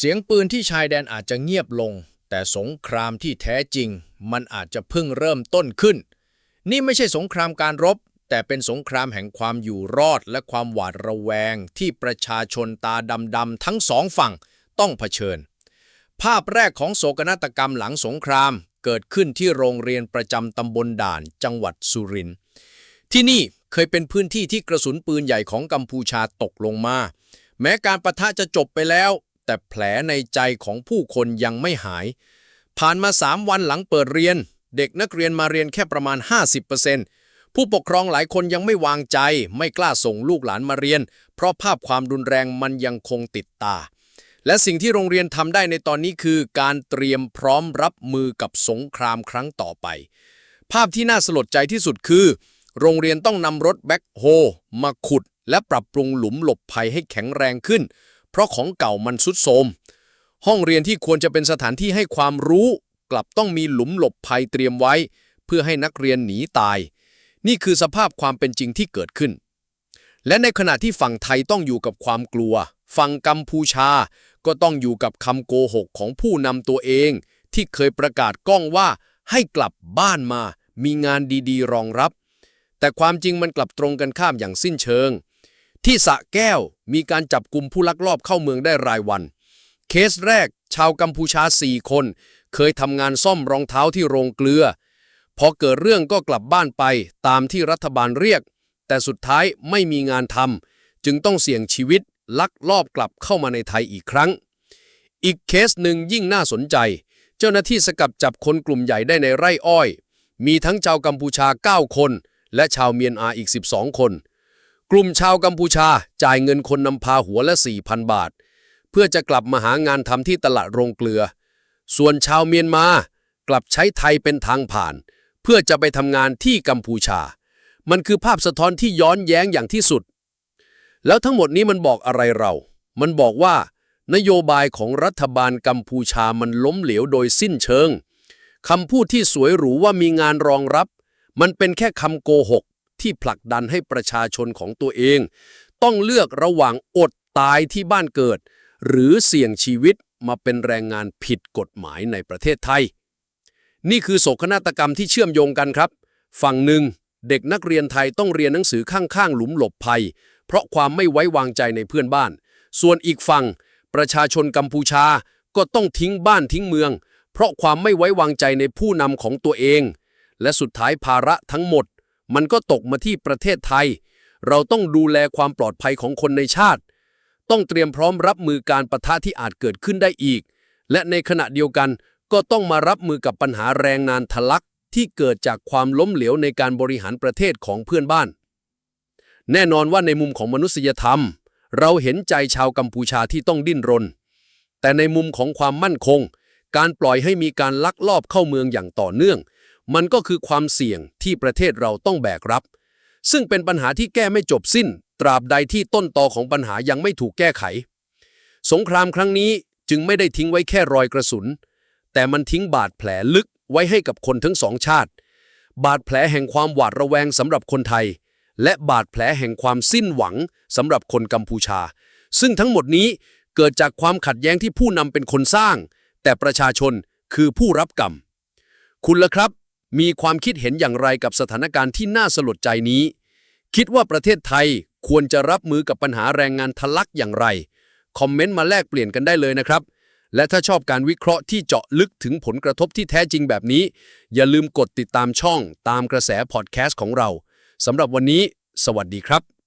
เสียงปืนที่ชายแดนอาจจะเงียบลง แต่สงครามที่แท้จริง มันอาจจะเพิ่งเริ่มต้นขึ้น นี่ไม่ใช่สงครามการรบ แต่เป็นสงครามแห่งความอยู่รอดและความหวาดระแวง ที่ประชาชนตาดำๆทั้งสองฝั่งต้องเผชิญ ภาพแรกของโศกนาฏกรรมหลังสงครามเกิดขึ้นที่โรงเรียนประจำตำบลด่าน จังหวัดสุรินทร์ที่นี่เคยเป็นพื้นที่ที่กระสุนปืนใหญ่ของกัมพูชาตกลงมา แม้การประทะจะจบไปแล้ว แต่แผลในใจของผู้คนยังไม่หาย ผ่านมา3วันหลังเปิดเรียน เด็กนักเรียนมาเรียนแค่ประมาณ 50%ผู้ปกครองหลายคนยังไม่วางใจ ไม่กล้าส่งลูกหลานมาเรียน เพราะภาพความรุนแรงมันยังคงติดตา และสิ่งที่โรงเรียนทำได้ในตอนนี้คือ การเตรียมพร้อมรับมือกับสงครามครั้งต่อไป ภาพที่น่าสลดใจที่สุดคือ โรงเรียนต้องนำรถแบ็คโฮมาขุดและปรับปรุงหลุมหลบภัยให้แข็งแรงขึ้น ราะของเก่ามันสุดโทรมห้องเรียนที่ควรจะเป็นสถานที่ให้ความรู้ กลับต้องมีหลุมหลบภัยเตรียมไว้ เพื่อให้นักเรียนหนีตาย นี่คือสภาพความเป็นจริงที่เกิดขึ้น และในขณะที่ฝั่งไทยต้องอยู่กับความกลัว ฝั่งกัมพูชา ก็ต้องอยู่กับคำโกหกของผู้นำตัวเอง ที่เคยประกาศก้องว่าให้กลับบ้านมา มีงานดีๆ รองรับ แต่ความจริงมันกลับตรงกันข้ามอย่างสิ้นเชิง ที่สระแก้วมีการจับกลุ่มผู้ลักลอบเข้าเมืองได้รายวัน เคสแรกชาวกัมพูชา 4 คน เคยทำงานซ่อมรองเท้าที่โรงเกลือ พอเกิดเรื่องก็กลับบ้านไปตามที่รัฐบาลเรียก แต่สุดท้ายไม่มีงานทำจึงต้องเสี่ยงชีวิตลักลอบกลับเข้ามาในไทยอีกครั้ง อีกเคสหนึ่งยิ่งน่าสนใจ เจ้าหน้าที่สกัดจับคนกลุ่มใหญ่ได้ในไร่อ้อย มีทั้งชาวกัมพูชา 9 คน และชาวเมียนมาอีก 12 คน กลุ่มชาวกัมพูชาจ่ายเงินคนนำพาหัวละ 4,000 บาท เพื่อจะกลับมาหางานทำที่ตลาดโรงเกลือ ส่วนชาวเมียนมากลับใช้ไทยเป็นทางผ่าน เพื่อจะไปทำงานที่กัมพูชา มันคือภาพสะท้อนที่ย้อนแย้งอย่างที่สุด แล้วทั้งหมดนี้มันบอกอะไรเรา มันบอกว่านโยบายของรัฐบาลกัมพูชามันล้มเหลวโดยสิ้นเชิงคำพูดที่สวยหรูว่ามีงานรองรับ มันเป็นแค่คำโกหก ที่ผลักดันให้ประชาชนของตัวเอง ต้องเลือกระหว่างอดตายที่บ้านเกิด หรือเสี่ยงชีวิตมาเป็นแรงงานผิดกฎหมายในประเทศไทย นี่คือโศกนาฏกรรมที่เชื่อมโยงกันครับ ฝั่งหนึ่ง เด็กนักเรียนไทยต้องเรียนหนังสือข้างๆ หลุมหลบภัย เพราะความไม่ไว้วางใจในเพื่อนบ้าน ส่วนอีกฝั่ง ประชาชนกัมพูชาก็ต้องทิ้งบ้านทิ้งเมือง เพราะความไม่ไว้วางใจในผู้นำของตัวเอง และสุดท้ายภาระทั้งหมด มันก็ตกมาที่ประเทศไทย เราต้องดูแลความปลอดภัยของคนในชาติ ต้องเตรียมพร้อมรับมือการประทะที่อาจเกิดขึ้นได้อีก และในขณะเดียวกันก็ต้องมารับมือกับปัญหาแรงงานทะลักที่เกิดจากความล้มเหลวในการบริหารประเทศของเพื่อนบ้าน แน่นอนว่าในมุมของมนุษยธรรม เราเห็นใจชาวกัมพูชาที่ต้องดิ้นรน แต่ในมุมของความมั่นคง การปล่อยให้มีการลักลอบเข้าเมืองอย่างต่อเนื่อง มันก็คือความเสี่ยงที่ประเทศเราต้องแบกรับ ซึ่งเป็นปัญหาที่แก้ไม่จบสิ้น ตราบใดที่ต้นตอของปัญหายังไม่ถูกแก้ไข สงครามครั้งนี้จึงไม่ได้ทิ้งไว้แค่รอยกระสุน แต่มันทิ้งบาดแผลลึกไว้ให้กับคนทั้งสองชาติ บาดแผลแห่งความหวาดระแวงสำหรับคนไทย และบาดแผลแห่งความสิ้นหวังสำหรับคนกัมพูชา ซึ่งทั้งหมดนี้เกิดจากความขัดแย้งที่ผู้นำเป็นคนสร้าง แต่ประชาชนคือผู้รับกรรม คุณล่ะครับ มีความคิดเห็นอย่างไรกับสถานการณ์ที่น่าสลดใจนี้ คิดว่าประเทศไทยควรจะรับมือกับปัญหาแรงงานทะลักอย่างไร คอมเมนต์มาแลกเปลี่ยนกันได้เลยนะครับ และถ้าชอบการวิเคราะห์ที่เจาะลึกถึงผลกระทบที่แท้จริงแบบนี้ อย่าลืมกดติดตามช่องตามกระแสพอดแคสต์ของเราสำหรับวันนี้ สวัสดีครับ